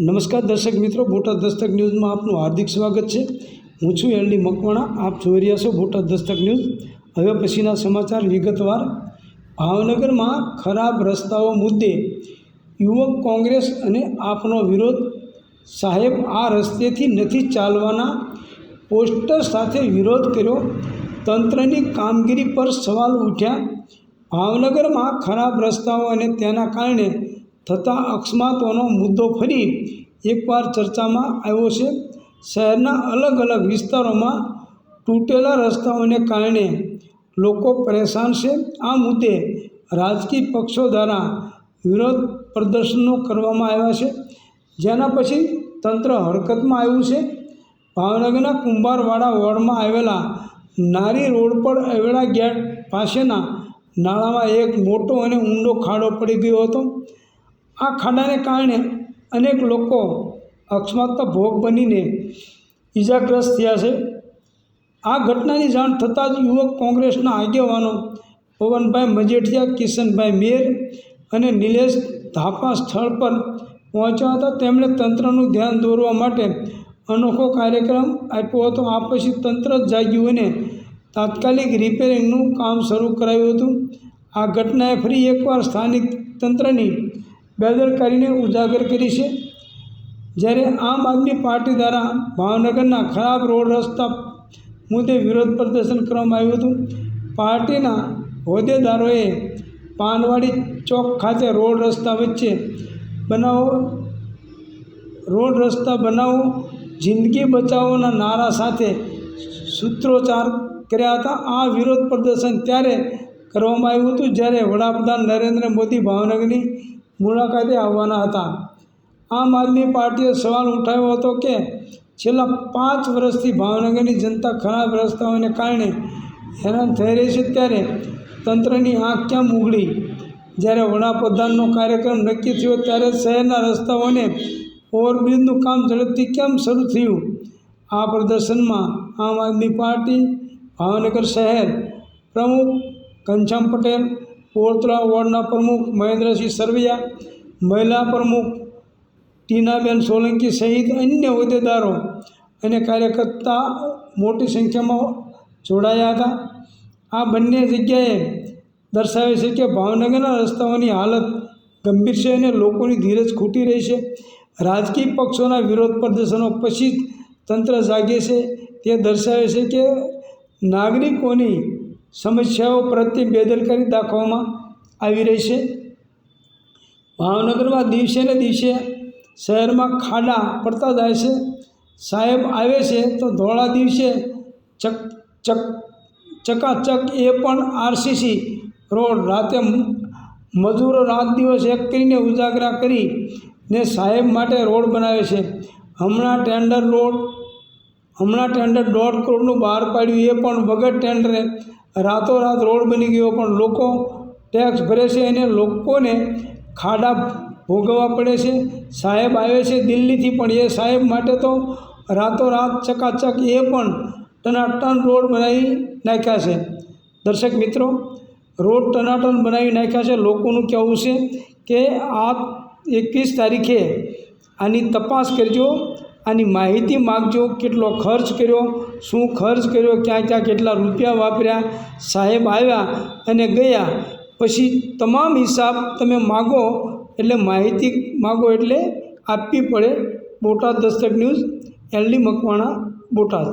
નમસ્કાર દર્શક મિત્રો, બોટાદ દસ્તક ન્યૂઝમાં આપનું હાર્દિક સ્વાગત છે. હું છું એલડી મકવાણા, આપ જોઈ રહ્યા છો બોટાદ દસ્તક ન્યૂઝ. હવે પછીના સમાચાર વિગતવાર. ભાવનગરમાં ખરાબ રસ્તાઓ મુદ્દે યુવક કોંગ્રેસ અને આપનો વિરોધ. સાહેબ, આ રસ્તેથી નથી ચાલવાના. પોસ્ટર સાથે વિરોધ કર્યો. તંત્રની કામગીરી પર સવાલ ઉઠ્યા. ભાવનગરમાં ખરાબ રસ્તાઓ અને તેના કારણે થતા અકસ્માતોનો મુદ્દો ફરી એકવાર ચર્ચામાં આવ્યો છે. શહેરના અલગ અલગ વિસ્તારોમાં તૂટેલા રસ્તાઓને કારણે લોકો પરેશાન છે. આ મુદ્દે રાજકીય પક્ષો દ્વારા વિરોધ પ્રદર્શનો કરવામાં આવ્યા છે. જેના પછી તંત્ર હરકતમાં આવ્યું છે. ભાવનગરના કુંભારવાડા વોર્ડમાં આવેલા નારી રોડ પર એવડા ગેટ પાસેના નાળામાં એક મોટો અને ઊંડો ખાડો પડી ગયો હતો. આ ખાડાને કારણે અનેક લોકો અકસ્માતનો ભોગ બનીને ઈજાગ્રસ્ત થયા છે. આ ઘટનાની જાણ થતાં જ યુવક કોંગ્રેસના આગેવાનો પવનભાઈ મજેઠિયા, કિશનભાઈ મેર અને નિલેશ ધાપા સ્થળ પર પહોંચ્યા હતા. તેમણે તંત્રનું ધ્યાન દોરવા માટે અનોખો કાર્યક્રમ આપ્યો હતો. આ પછી તંત્ર જ જાગ્યું અને તાત્કાલિક રિપેરિંગનું કામ શરૂ કરાયું હતું. આ ઘટનાએ ફરી એકવાર સ્થાનિક તંત્રની બેદરકારીને ઉજાગર કરી છે. જ્યારે આમ આદમી પાર્ટી દ્વારા ભાવનગરના ખરાબ રોડ રસ્તા મુદ્દે વિરોધ પ્રદર્શન કરવામાં આવ્યું હતું. પાર્ટીના હોદ્દેદારોએ પાનવાડી ચોક ખાતે રોડ રસ્તા વચ્ચે બનાવો, રોડ રસ્તા બનાવો, જિંદગી બચાવોના નારા સાથે સૂત્રોચ્ચાર કર્યા હતા. આ વિરોધ પ્રદર્શન ત્યારે કરવામાં આવ્યું હતું, જ્યારે વડાપ્રધાન નરેન્દ્ર મોદી ભાવનગરની મુલાકાતે આવવાના હતા. આમ આદમી પાર્ટીએ સવાલ ઉઠાવ્યો હતો કે છેલ્લા પાંચ વર્ષથી ભાવનગરની જનતા ખરાબ રસ્તાઓને કારણે હેરાન થઈ રહી છે ત્યારે તંત્રની આંખ કેમ ઉઘડી જ્યારે વડાપ્રધાનનો કાર્યક્રમ નક્કી થયો ત્યારે શહેરના રસ્તાઓને ઓવરબ્રિજનું કામ ઝડપથી કેમ શરૂ થયું? આ પ્રદર્શનમાં આમ આદમી પાર્ટી, ભાવનગર શહેર પ્રમુખ ઘનશ્યામ પટેલ કોરતળા વોર્ડના પ્રમુખ મહેન્દ્રસિંહ સરવૈયા, મહિલા પ્રમુખ ટીનાબેન સોલંકી સહિત અન્ય હોદ્દેદારો અને કાર્યકર્તા મોટી સંખ્યામાં જોડાયા હતા. આ બંને જગ્યાએ દર્શાવે છે કે ભાવનગરના રસ્તાઓની હાલત ગંભીર છે અને લોકોની ધીરજ ખૂટી રહી છે. રાજકીય પક્ષોના વિરોધ પ્રદર્શનો પછી જ તંત્ર જાગે છે. તે દર્શાવે છે કે નાગરિકોની સમસ્યાઓ પ્રત્યે બેદરકારી દાખવવામાં આવી રહી છે. ભાવનગરમાં દિવસે ને દિવસે શહેરમાં ખાડા પડતા જાય છે. સાહેબ આવે છે તો ધોળા દિવસે ચક ચક, ચકાચક એ પણ આરસીસી રોડ. રાતે મજૂરો રાત દિવસ એક કરીને ઉજાગરા કરી ને સાહેબ માટે રોડ બનાવે છે. હમણાં ટેન્ડર રોડ, હમણાં ટેન્ડર દોઢ કરોડનું બહાર પાડ્યું, એ પણ વગર ટેન્ડરે રાતોરાત રોડ બની ગયો, પણ લોકો ટેક્સ ભરે છે અને લોકોને ખાડા ભોગવવા પડે છે. સાહેબ આવે છે દિલ્હીથી, પણ એ સાહેબ માટે તો રાતોરાત ચકાચક એ પણ ટનાટન રોડ બનાવી નાખ્યા છે. દર્શક મિત્રો, રોડ ટનાટન બનાવી નાખ્યા છે. લોકોનું કહેવું છે કે આ એકવીસ તારીખે આની તપાસ કરજો. આની માહિતી માગજો, કેટલો ખર્ચ કર્યો, શું ખર્ચ કર્યો, ક્યાં ક્યાં કેટલા રૂપિયા વાપર્યા, સાહેબ આવ્યા અને ગયા. પછી તમામ હિસાબ તમે માગો, એટલે માહિતી માગો એટલે આપવી પડે બોટાદ દસ્તક ન્યૂઝ, એલડી મકવાણા બોટાદ.